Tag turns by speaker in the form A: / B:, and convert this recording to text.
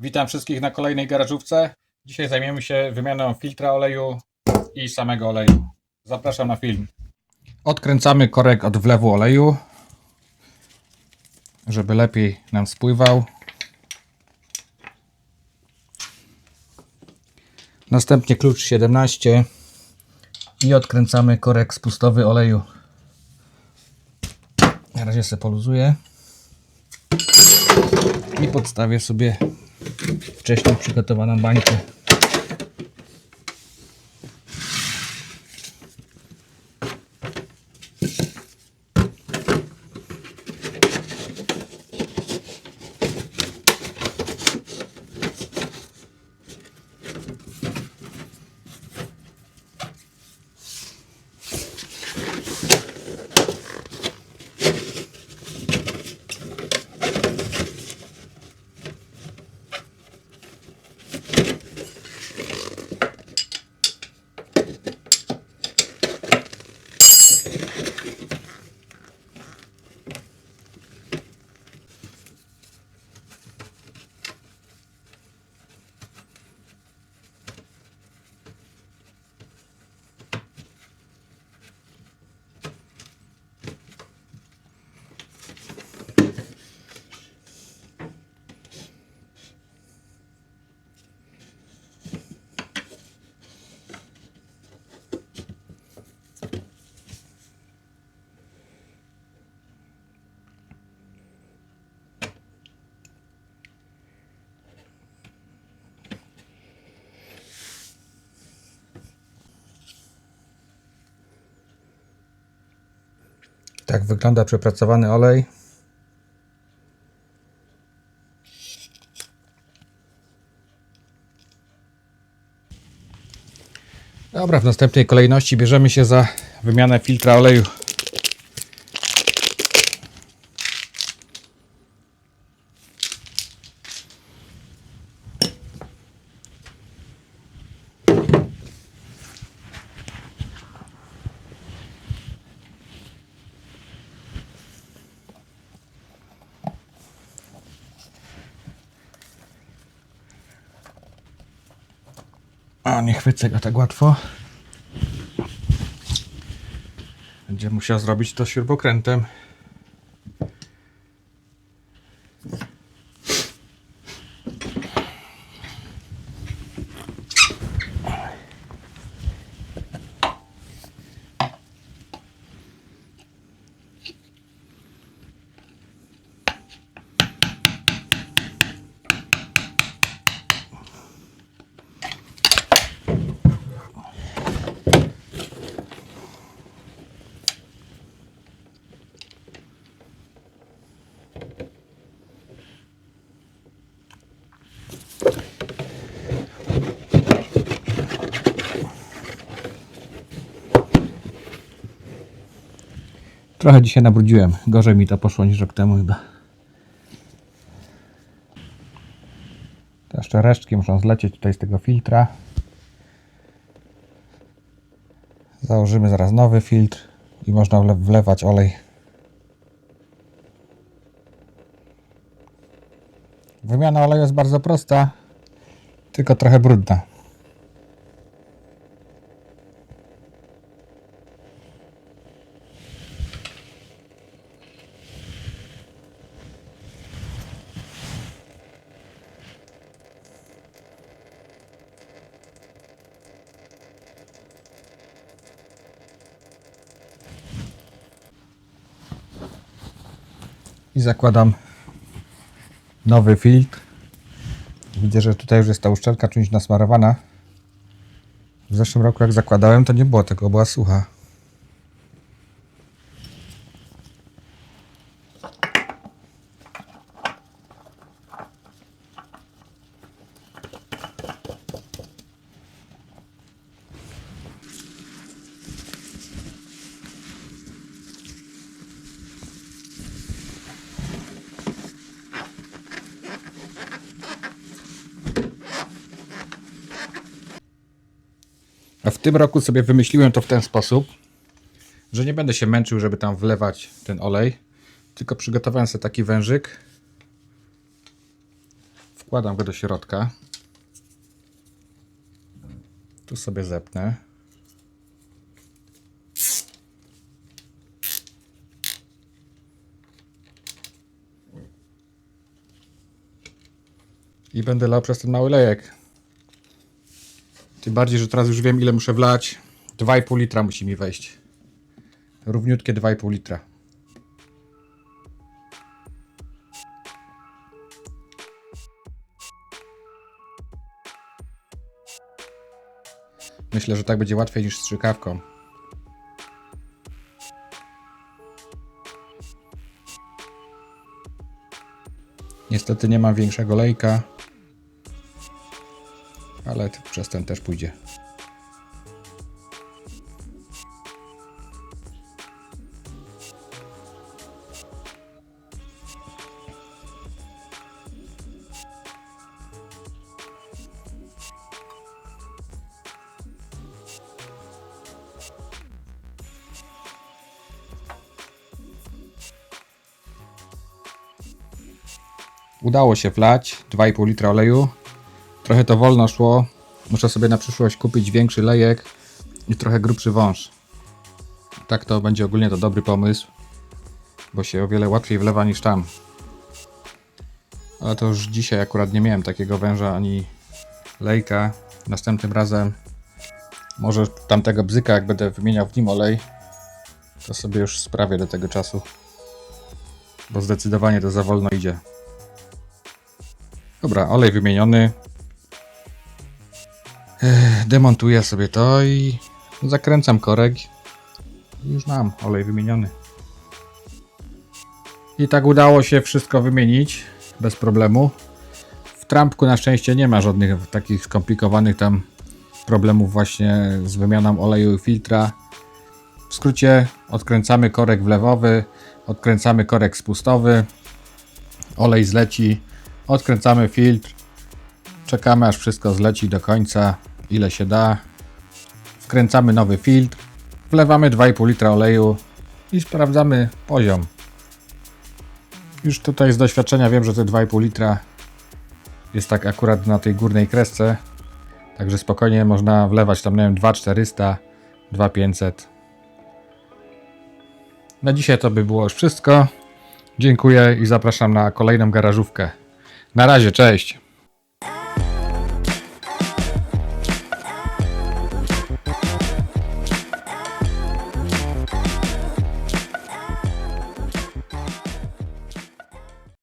A: Witam wszystkich na kolejnej garażówce. Dzisiaj zajmiemy się wymianą filtra oleju i samego oleju. Zapraszam na film. Odkręcamy korek od wlewu oleju, żeby lepiej nam spływał. Następnie klucz 17 i odkręcamy korek spustowy oleju. Na razie sobie poluzuję i podstawię sobie wcześniej przygotowaną bańkę. Tak wygląda przepracowany olej. Dobra, w następnej kolejności bierzemy się za wymianę filtra oleju. Nie chwycę go tak łatwo. Będzie musiał zrobić to śrubokrętem. Trochę dzisiaj nabrudziłem. Gorzej mi to poszło niż rok temu chyba. To jeszcze resztki muszą zlecieć tutaj z tego filtra. Założymy zaraz nowy filtr i można wle- wlewać olej. Wymiana oleju jest bardzo prosta, tylko trochę brudna. I zakładam nowy filtr. Widzę, że tutaj już jest ta uszczelka czymś nasmarowana. W zeszłym roku jak zakładałem to nie było tego, była sucha. A w tym roku sobie wymyśliłem to w ten sposób, że nie będę się męczył, żeby tam wlewać ten olej, tylko przygotowałem sobie taki wężyk, Wkładam go do środka. Tu sobie zepnę. I będę lał przez ten mały lejek. Tym bardziej, że teraz już wiem ile muszę wlać. 2,5 litra musi mi wejść. Równiutkie 2,5 litra. Myślę, że tak będzie łatwiej niż strzykawką. Niestety nie mam większego lejka, ale przez ten też pójdzie. Udało się wlać 2,5 litra oleju. Trochę to wolno szło. Muszę sobie na przyszłość kupić większy lejek i trochę grubszy wąż. Tak to będzie ogólnie to dobry pomysł, bo się o wiele łatwiej wlewa niż tam. Ale to już dzisiaj akurat nie miałem takiego węża ani lejka. Następnym razem może tamtego bzyka, jak będę wymieniał w nim olej, to sobie już sprawię do tego czasu. Bo zdecydowanie to za wolno idzie. Dobra, olej wymieniony. Demontuję sobie to i zakręcam korek. Już mam olej wymieniony. I tak udało się wszystko wymienić bez problemu. W trampku na szczęście nie ma żadnych takich skomplikowanych tam problemów właśnie z wymianą oleju i filtra. W skrócie odkręcamy korek wlewowy, odkręcamy korek spustowy, olej zleci, odkręcamy filtr, czekamy aż wszystko zleci do końca, ile się da, wkręcamy nowy filtr, wlewamy 2,5 litra oleju i sprawdzamy poziom. Już tutaj z doświadczenia wiem, że te 2,5 litra jest tak akurat na tej górnej kresce, także spokojnie można wlewać tam, nie wiem, 2,400, 2,500. Na dzisiaj to by było już wszystko. Dziękuję i zapraszam na kolejną garażówkę. Na razie, cześć.